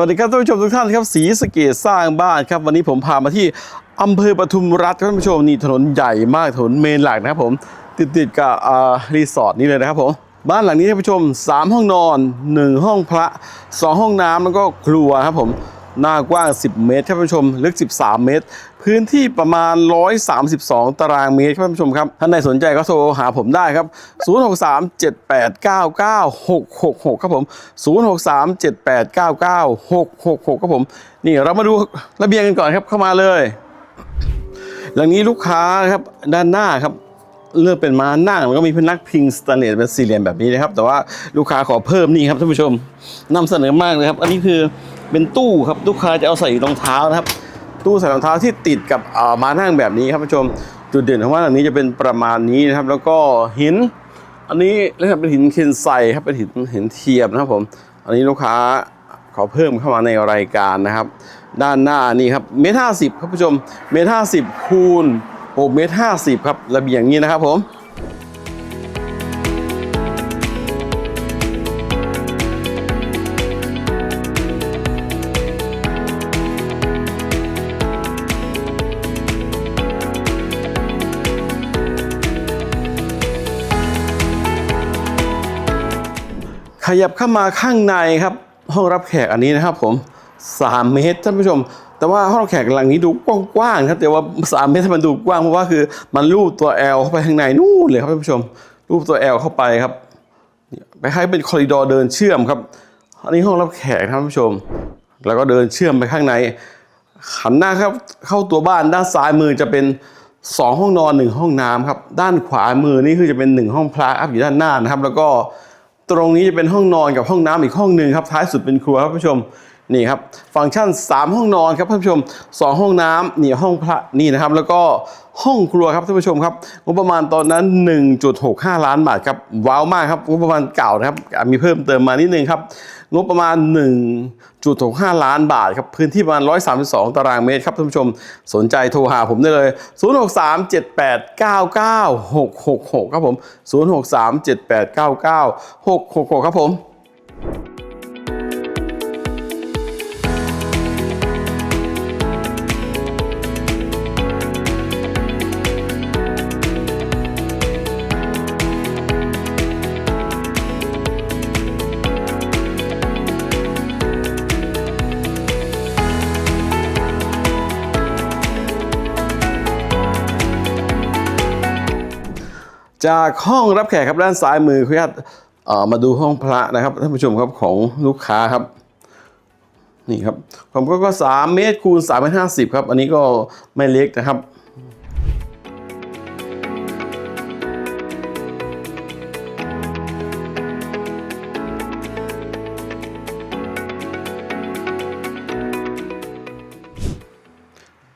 วัสดีครับท่านผู้ชมทุกท่านครับสีสเกตสร้างบ้านครับ วันนี้ผมพามาที่อำเภอปทุมรัฐท่านผู้ชมนี่ถนนใหญ่มากถนนเมนหลักนะครับผมติดติดกับรีสอร์ทนี้เลยนะครับผมบ้านหลังนี้ท่านผู้ชม 3 ห้องนอน 1 ห้องพระ 2 ห้องน้ำแล้วก็ครัวครับผม หน้ากว้าง 10 เมตรท่านผู้ชม ลึก 13 เมตร พื้นที่ประมาณ 132 ตารางเมตรท่านผู้ชมครับ ท่านใดสนใจก็โทรหาผมได้ครับ 0637899666 ครับผม 0637899666 ครับผม นี่เรามาดูระเบียงกันก่อนครับเข้ามาเลยหลังนี้ลูกค้าครับด้านหน้าครับเลือกเป็นม้านั่งแล้วก็มีพนักพิงสแตนเลสเป็นสี่เหลี่ยมแบบนี้นะครับ แต่ว่าลูกค้าขอเพิ่มนี่ครับท่านผู้ชมนำเสนอมากเลยครับ อันนี้คือ เป็นตู้ครับลูกค้าจะเอาใส่รองเท้านะครับ ตู้ใส่รองเท้าที่ติดกับอ่าม้านั่งแบบนี้ครับผู้ชมจุดเด่นของว่านหลังนี้จะเป็นประมาณนี้นะครับ แล้วก็หิน อันนี้เรียกเป็นหินเคนไซครับเป็นหินหินเทียมนะครับผม อันนี้ลูกค้าขอเพิ่มเข้ามาในรายการนะครับ ด้านหน้านี่ครับเมตรห้าสิบครับผู้ชมเมตรห้าสิบคูณหกเมตรห้าสิบครับระเบียงนี้นะครับผม ขยับเข้ามาข้างในครับ ห้องรับแขกอันนี้นะครับ ผม3เมตรท่านผู้ชม แต่ว่าห้องรับแขกหลังนี้ดูกว้างๆครับ แต่ว่า 3 เมตรมันดูกว้างเพราะว่าคือมันรูปตัว L เข้าไปข้างในนู่นเลยครับท่านผู้ชม รูปตัว L เข้าไปครับไปให้เป็นคอริดอร์เดินเชื่อมครับอันนี้ห้องรับแขกครับท่านผู้ชม แล้วก็เดินเชื่อมไปข้างในหันหน้าครับเข้าตัวบ้านด้านซ้ายมือจะเป็น 2 ห้องนอน 1 ห้องน้ำครับ ด้านขวามือนี่คือจะเป็น 1 ห้องพระครับอยู่ด้านหน้านะครับ แล้วก็ ตรงนี้จะเป็นห้องนอนกับห้องน้ำอีกห้องหนึ่งครับท้ายสุดเป็นครัวครับผู้ชมนี่ครับฟังก์ชัน 3 ห้องนอนครับท่านผู้ชม 2 ห้องน้ำนี่ห้องพระนี่นะครับ แล้วก็ห้องครัวครับท่านผู้ชมครับงบประมาณตอนนั้น 1.65 ล้านบาทครับว้าวมากครับงบประมาณเก่านะครับมีเพิ่มเติมมานิดนึงครับงบประมาณ1.65ล้านบาทครับพื้นที่ประมาณ 132 ตารางเมตรครับท่านผู้ชมสนใจโทรหาผมได้เลย 0637899666 ครับผม 0637899666 ครับผม จากห้องรับแขกครับด้านซ้ายมือขออนุญาตมาดูห้องพระนะครับท่านผู้ชมครับของลูกค้าครับนี่ครับผมก็ก็สามเมตรคูณสามเมตรห้าสิบครับ อันนี้ก็ไม่เล็กนะครับ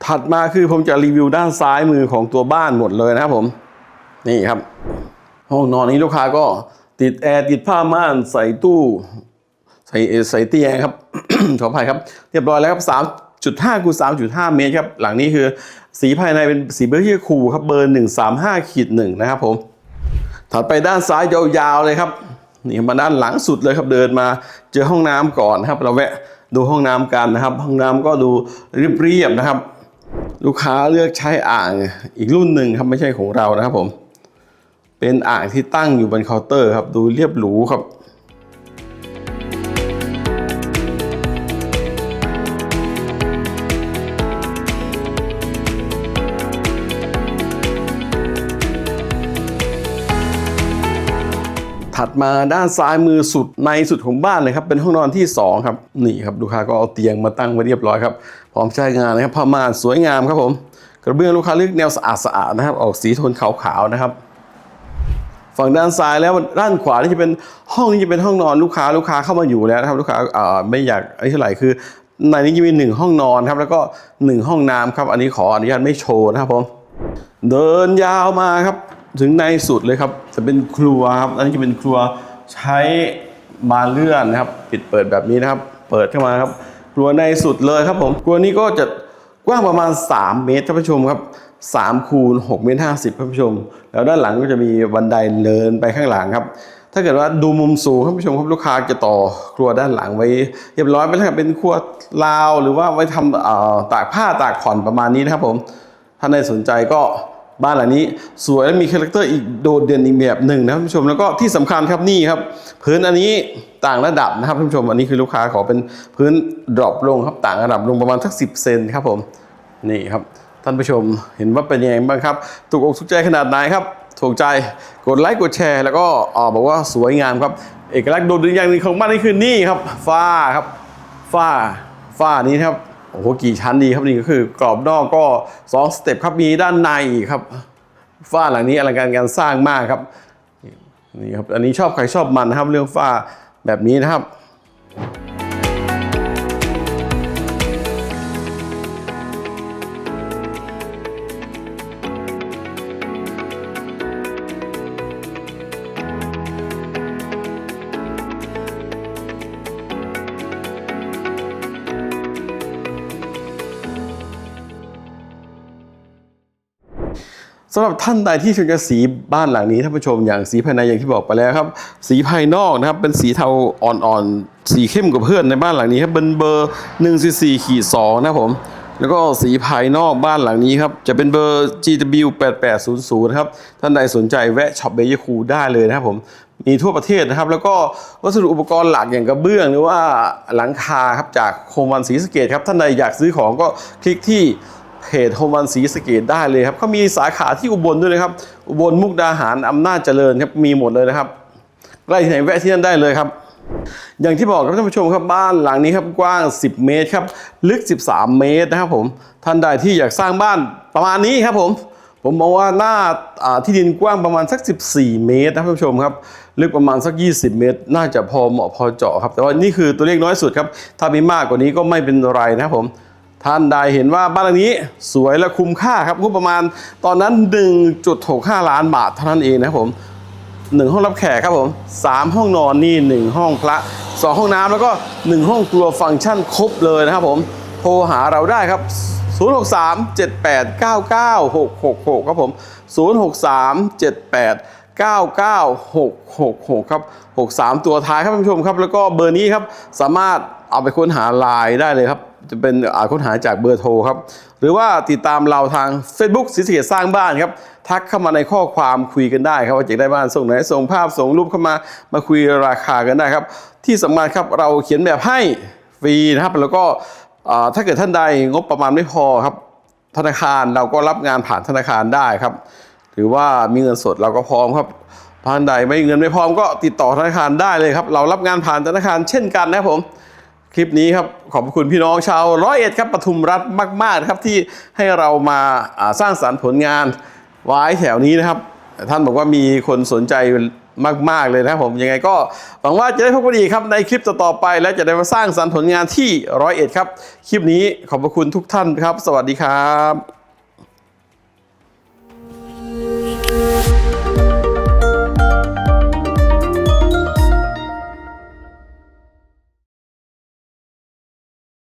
ถัดมาคือผมจะรีวิวด้านซ้ายมือของตัวบ้านหมดเลยนะครับผม นี่ครับ ห้องนอนนี้ลูกค้าก็ติดแอร์ติดผ้าม่านใส่ตู้ ใส่ใส่เตียงครับขออภัยครับ เรียบร้อยแล้วครับ3.5คูณ3.5เมตรครับ หลังนี้คือสีภายในเป็นสีเบอร์ที่คูครับเบอร์135ขีดหนึ่งนะครับผม ถัดไปด้านซ้ายยาวๆเลยครับนี่มาด้านหลังสุดเลยครับเดินมาเจอห้องน้ำก่อนนะครับ เราแวะดูห้องน้ำกันนะครับ ห้องน้ำก็ดูเรียบๆนะครับ ลูกค้าเลือกใช้อ่างอีกรุ่นหนึ่งครับไม่ใช่ของเรานะครับผม เป็นอ่างที่ตั้งอยู่บนเคาน์เตอร์ครับ ดูเรียบหรูครับถัดมาด้านซ้ายมือสุดในสุดของบ้านเลยครับเป็นห้องนอนที่ 2 ครับนี่ครับลูกค้าก็เอาเตียงมาตั้งไว้เรียบร้อยครับพร้อมใช้งานนะครับผ้าม่านสวยงามครับผม กระเบื้องลูกค้าเลือกแนวสะอาดสะอาดๆนะครับ ออกสีโทนขาวๆนะครับ ฝั่งด้านซ้ายแล้วด้านขวานี่จะเป็นห้องนี้จะเป็นห้องนอนลูกค้าลูกค้าเข้ามาอยู่แล้วนะครับลูกค้าไม่อยากไอ้เท่าไหร่คือ ในนี้จะมีหนึ่งห้องนอนครับแล้วก็หนึ่งห้องน้ำครับ อันนี้ขออนุญาตไม่โชว์นะครับผมเดินยาวมาครับถึงในสุดเลยครับ จะเป็นครัวครับอันนี้จะเป็นครัวใช้บานเลื่อนนะครับ ปิดเปิดแบบนี้นะครับ เปิดเข้ามาครับครัวในสุดเลยครับผมครัวนี้ก็จะกว้างประมาณ 3 เมตรท่านผู้ชมครับ 3คูณ6เมตร50ท่านผู้ชม แล้วด้านหลังก็จะมีบันไดเดินไปข้างหลังครับ ถ้าเกิดว่าดูมุมสูงท่านผู้ชมครับลูกค้าจะต่อครัวด้านหลังไว้เรียบร้อยไปแล้วครับเป็นครัวลาว หรือว่าไว้ทำตากผ้าตากผ่อนประมาณนี้นะครับผมท่านใดสนใจก็บ้านหลังนี้สวยและมีคาแรคเตอร์อีกโดดเด่นอีกแบบหนึ่งนะท่านผู้ชมแล้วก็ที่สำคัญครับนี่ครับพื้นอันนี้ต่างระดับนะครับท่านผู้ชมอันนี้คือลูกค้าขอเป็นพื้นดรอปลงครับต่างระดับลงประมาณสักสิเซนครับผมนี่ครับ ท่านผู้ชมเห็นว่าเป็นยังไงบ้างครับถูกอกถูกใจขนาดไหนครับถูกใจกดไลค์กดแชร์ แล้วก็อ่าบอกว่าสวยงามครับ เอกลักษณ์โดดเด่นอย่างหนึ่งของบ้านนี้คือนี่ครับฝ้าครับฝ้าฝ้านี้ครับโอ้โหกี่ชั้นดีครับนี่ก็คือกรอบนอกก็สองสเต็ปครับมีด้านในอีกครับฝ้าหลังนี้อลังการการสร้างมากครับนี่ครับอันนี้ชอบใครชอบมันนะครับเรื่องฝ้าแบบนี้นะครับ สำหรับท่านใดที่ชมจะสีบ้านหลังนี้ท่านผู้ชมอย่างสีภายในอย่างที่บอกไปแล้วครับ สีภายนอกนะครับเป็นสีเทาอ่อนๆสีเข้มกว่าเพื่อนในบ้านหลังนี้ครับเป็นเบอร์1 4 4ขีด2นะผมแล้วก็สีภายนอกบ้านหลังนี้ครับ จะเป็นเบอร์ GW 8800 นะครับ ท่านใดสนใจแวะช็อปเบย์คูได้เลยนะครับผม มีทั่วประเทศนะครับ แล้วก็วัสดุอุปกรณ์หลักอย่างกระเบื้อง หรือว่าหลังคาครับจากโคมวันศรีสเกดครับ ท่านใดอยากซื้อของก็คลิกที่ เพจโฮมันศรีสเกดได้เลยครับเขามีสาขาที่อุบลด้วยนะครับ อุบลมุกดาหารอำนาจเจริญครับมีหมดเลยนะครับใกล้ที่ไหนแวะที่นั่นได้เลยครับ อย่างที่บอกครับท่านผู้ชมครับบ้านหลังนี้ครับกว้าง 10 เมตรครับลึก 13 เมตรนะครับผมท่านใดที่อยากสร้างบ้านประมาณนี้ครับผมผมมองว่าหน้าที่ดินกว้างประมาณสัก 14 เมตรนะท่านผู้ชมครับลึกประมาณสัก 20 เมตร น่าจะพอเหมาะพอเจาะครับ แต่ว่านี่คือตัวเลขน้อยสุดครับ ถ้ามีมากกว่านี้ก็ไม่เป็นไรนะครับผม ท่านใดเห็นว่าบ้านหลังนี้สวยและคุ้มค่าครับงบประมาณตอนนั้น 1.65 ล้านบาทเท่านั้นเองนะครับผมหนึ่งห้องรับแขกครับผมสามห้องนอนนี่หนึ่งห้องพระสองห้องน้ำแล้วก็หนึ่งห้องครัวฟังก์ชันครบเลยนะครับผมโทรหาเราได้ครับ 063 78 99 666 ครับผม 063 78 99666 ครับ 63 ตัวท้ายครับท่านผู้ชมครับ แล้วก็เบอร์นี้ครับ สามารถเอาไปค้นหาไลน์ได้เลยครับ จะเป็นอ่าค้นหาจากเบอร์โทรครับ หรือว่าติดตามเราทาง Facebook สิสเกตสร้างบ้านครับ ทักเข้ามาในข้อความคุยกันได้ครับว่าจะได้บ้านส่งไหนส่งภาพส่งรูปเข้ามามาคุยราคากันได้ครับ ที่สำคัญครับเราเขียนแบบให้ฟรีนะครับแล้วก็ถ้าเกิดท่านใดงบประมาณไม่พอครับ ธนาคารเราก็รับงานผ่านธนาคารได้ครับ หรือว่ามีเงินสดเราก็พร้อมครับท่านใดไม่มีเงินไม่พร้อมก็ติดต่อธนาคารได้เลยครับ เรารับงานผ่านธนาคารเช่นกันนะครับผม คลิปนี้ครับขอบคุณพี่น้องชาวร้อยเอ็ดครับปทุมรัฐมากๆนะครับที่ให้เรามาสร้างสรรค์ผลงานไว้แถวนี้นะครับ ท่านบอกว่ามีคนสนใจมาก ๆ เลยนะครับผมยังไงก็หวังว่าจะได้พบกันอีกครับในคลิปต่อๆไป และจะได้มาสร้างสรรค์ผลงานที่ร้อยเอ็ดครับ คลิปนี้ขอบคุณทุกท่านครับ สวัสดีครับ